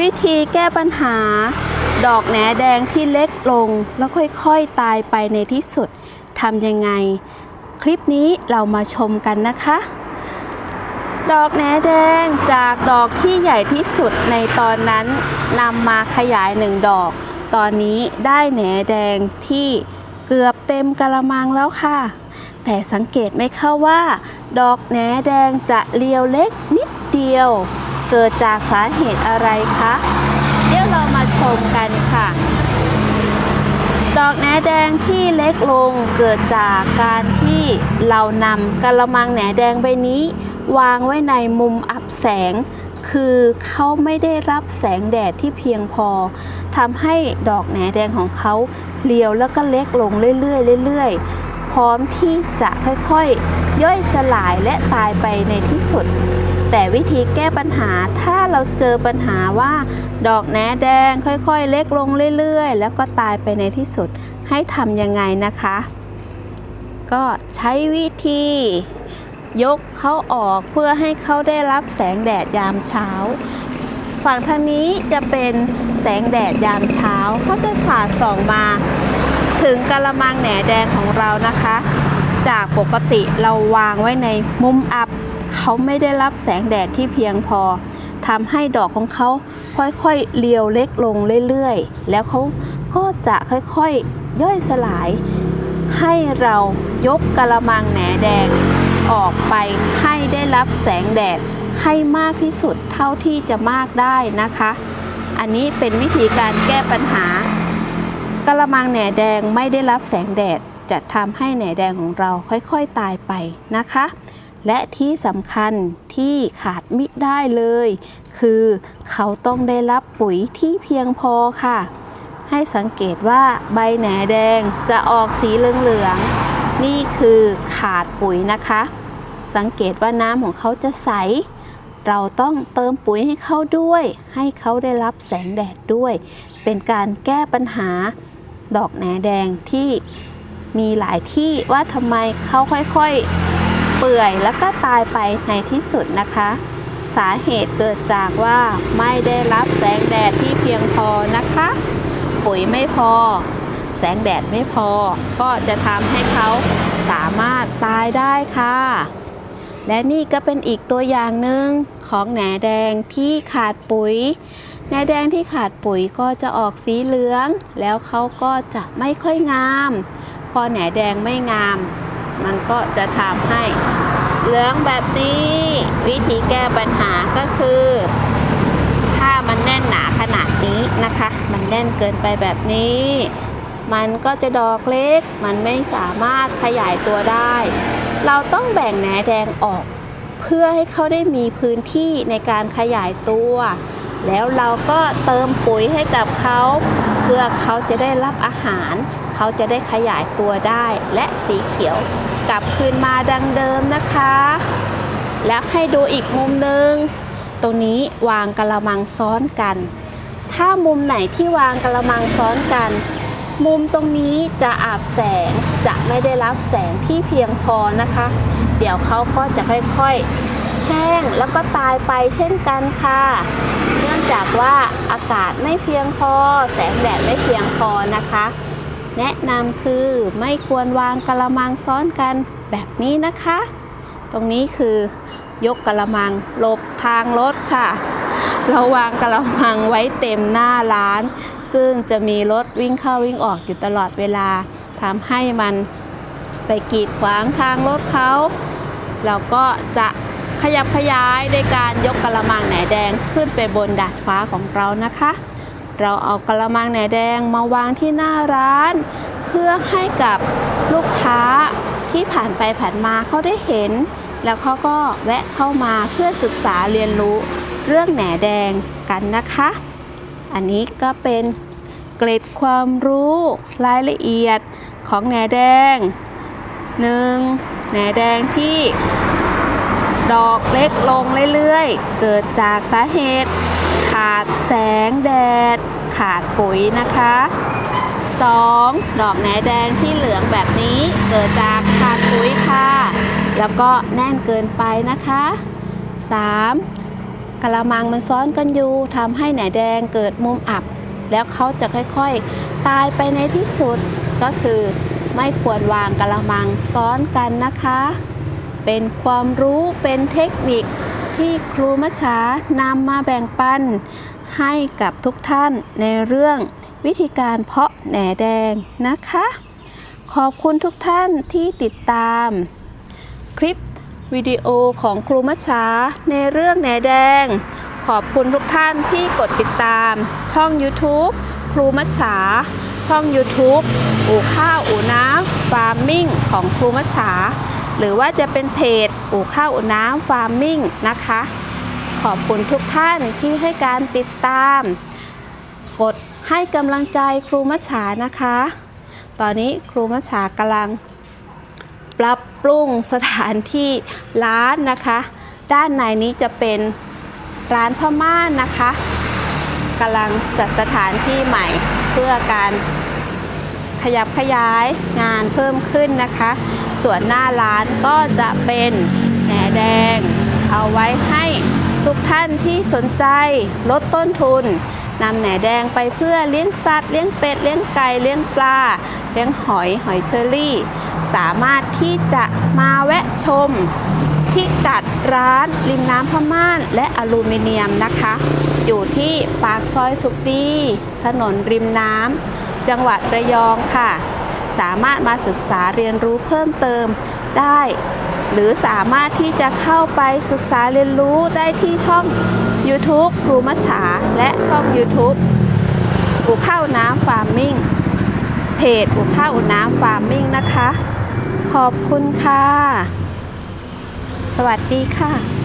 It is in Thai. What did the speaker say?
วิธีแก้ปัญหา ดอกแหนแดงที่เล็กลงแล้วค่อยๆตายไปในที่สุดทำยังไง คลิปนี้เรามาชมกันนะคะ ดอกแหนแดงจากดอกที่ใหญ่ที่สุดในตอนนั้นนำมาขยายหนึ่งดอก ตอนนี้ได้แหนแดงที่เกือบเต็มกระมังแล้วค่ะ แต่สังเกตไหมคะว่า ดอกแหนแดงจะเรียวเล็กนิดเดียว เกิดจากสาเหตุอะไรคะ เดี๋ยวเรามาชมกันค่ะ ดอกแหนแดงที่เล็กลงเกิดจากการที่เรานำกระมังแหนแดงใบนี้ วางไว้ในมุมอับแสง คือเขาไม่ได้รับแสงแดดที่เพียงพอทำให้ดอกแหนแดงของเขาเรียวแล้วก็เล็กลงเรื่อยๆเรื่อยๆ พร้อมที่จะค่อยๆ ย่อยสลายและตายไปในที่สุด แต่วิธีแก้ปัญหาถ้าเราเจอปัญหาว่า ดอกแหนแดงค่อยๆ เล็กลงเรื่อยๆ แล้วก็ตายไปในที่สุดให้ทำยังไงนะคะ ก็ใช้วิธียกเขาออกเพื่อให้เขาได้รับแสงแดดยามเช้า ฝั่งทางนี้จะเป็นแสงแดดยามเช้าเขาจะสาดส่องมา ถึงกระมังแหนแดงของเรานะคะ จากปกติเราวางไว้ในมุมอับ เขาไม่ได้รับแสงแดดที่เพียงพอทำให้ดอกของเขาค่อยๆเรียวเล็กลงเรื่อยๆ แล้วเขาก็จะค่อยๆย่อยสลาย ให้เรายกกระมังแหนแดง ออกไปให้ได้รับแสงแดดให้มากที่สุดเท่าที่จะมากได้นะคะ อันนี้เป็นวิธีการแก้ปัญหา กระมังแหนแดงไม่ได้รับแสงแดดจะทำให้แหนแดงของเราค่อยๆตายไปนะคะ และที่สำคัญที่ขาดมิได้เลย คือเขาต้องได้รับปุ๋ยที่เพียงพอค่ะ ให้สังเกตว่าใบแหนแดงจะออกสีเหลืองๆนี่คือขาดปุ๋ยนะคะ สังเกตว่าน้ำของเขาจะใส เราต้องเติมปุ๋ยให้เขาด้วย ให้เขาได้รับแสงแดดด้วย เป็นการแก้ปัญหา ดอกแหนแดงที่มีหลายที่ว่าทำไมเขาค่อยๆ เปื่อยแล้วก็ตายไปในที่สุดนะคะ สาเหตุเกิดจากว่าไม่ได้รับแสงแดดที่เพียงพอนะคะ ปุ๋ยไม่พอ แสงแดดไม่พอ ก็จะทำให้เขาสามารถตายได้ค่ะ และนี่ก็เป็นอีกตัวอย่างหนึ่งของแหนแดงที่ขาดปุ๋ย แหนแดงที่ขาดปุ๋ยก็จะออกสีเหลือง แล้วเขาก็จะไม่ค่อยงาม พอแหนแดงไม่งาม มันก็จะทำให้เหลืองแบบนี้ วิธีแก้ปัญหาก็คือ ถ้ามันแน่นหนาขนาดนี้นะคะ มันแน่นเกินไปแบบนี้ มันก็จะดอกเล็ก มันไม่สามารถขยายตัวได้ เราต้องแบ่งแหนแดงออก เพื่อให้เขาได้มีพื้นที่ในการขยายตัว แล้วเราก็เติมปุ๋ยให้กับเขาเพื่อเขาจะได้รับอาหาร เขาจะได้ขยายตัวได้ และสีเขียวกลับคืนมาดังเดิมนะคะ แล้วให้ดูอีกมุมหนึ่งตรงนี้วางกระมังซ้อนกัน ถ้ามุมไหนที่วางกระมังซ้อนกัน มุมตรงนี้จะอาบแสงจะไม่ได้รับแสงที่เพียงพอนะคะ เดี๋ยวเขาก็จะค่อยๆ แห้งแล้วก็ตายไปเช่นกันค่ะ เนื่องจากว่าอากาศไม่เพียงพอ แสงแดดไม่เพียงพอนะคะ แนะนำคือไม่ควรวางกระมังซ้อนกันแบบนี้นะคะ ตรงนี้คือยกกระมังหลบทางรถค่ะ เราวางกระมังไว้เต็มหน้าร้าน ซึ่งจะมีรถวิ่งเข้าวิ่งออกอยู่ตลอดเวลาทำให้มันไปกีดขวางทางรถเขา เราก็จะ ขยับขยายด้วยการยกกระมังแหนแดงขึ้นไปบนดาดฟ้าของเรานะคะ เราเอากระมังแหนแดงมาวางที่หน้าร้าน เพื่อให้กับลูกค้าที่ผ่านไปผ่านมาเขาได้เห็น แล้วเขาก็แวะเข้ามาเพื่อศึกษาเรียนรู้เรื่องแหนแดงกันนะคะ อันนี้ก็เป็นเกร็ดความรู้รายละเอียดของแหนแดง 1. แหนแดงที่ ดอกเล็กลงเรื่อยๆ เกิดจากสาเหตุ ขาดแสงแดด ขาดปุ๋ยนะคะ 2. ดอกแหนแดงที่เหลืองแบบนี้ เกิดจากขาดปุ๋ยค่ะ แล้วก็แน่นเกินไปนะคะ 3. กระมังมันซ้อนกันอยู่ทำให้แหนแดงเกิดมุมอับ แล้วเขาจะค่อยๆ ตายไปในที่สุดก็คือไม่ควรวางกระมังซ้อนกันนะคะ เป็นความรู้เป็นเทคนิคที่ครูมัชชานำมาแบ่งปัน ให้กับทุกท่านในเรื่องวิธีการเพาะแหนแดงนะคะ ขอบคุณทุกท่านที่ติดตาม คลิปวิดีโอของครูมัชชาในเรื่องแหนแดง ขอบคุณทุกท่านที่กดติดตาม ช่อง YouTube ครูมัชชาช่อง YouTube อู่ข้าวอู่น้ำฟาร์มมิ่งของครูมัชชา หรือว่าจะเป็นเพจอู่ข้าวน้ำฟาร์มมิ่งนะคะ ขอบคุณทุกท่านที่ให้การติดตาม กดให้กำลังใจครูมัชชานะคะ ตอนนี้ครูมัชชากำลัง ปรับปรุงสถานที่ร้านนะคะ ด้านในนี้จะเป็นร้านพม่านนะคะกำลังจัดสถานที่ใหม่เพื่อการ ขยับขยายงานเพิ่มขึ้นนะคะ ส่วนหน้าร้านก็จะเป็นแหนแดง เอาไว้ให้ทุกท่านที่สนใจลดต้นทุนนำแหนแดงไปเพื่อเลี้ยงสัตว์เลี้ยงเป็ดเลี้ยงไก่เลี้ยงปลาเลี้ยงหอยหอยเชอรี่ สามารถที่จะมาแวะชมพิกัดร้านริมน้ำพม่านและอลูมิเนียมนะคะ อยู่ที่ปากซอยสุขดี ถนนริมน้ำ จังหวัดระยองค่ะ สามารถมาศึกษาเรียนรู้เพิ่มเติมได้ หรือสามารถที่จะเข้าไปศึกษาเรียนรู้ได้ที่ช่อง YouTube ครูมัชฉา และช่อง YouTube อู่ข้าวน้ำฟาร์มมิ่งเพจอู่ข้าวอู่น้ำฟาร์มมิ่งนะคะ ขอบคุณค่ะ สวัสดีค่ะ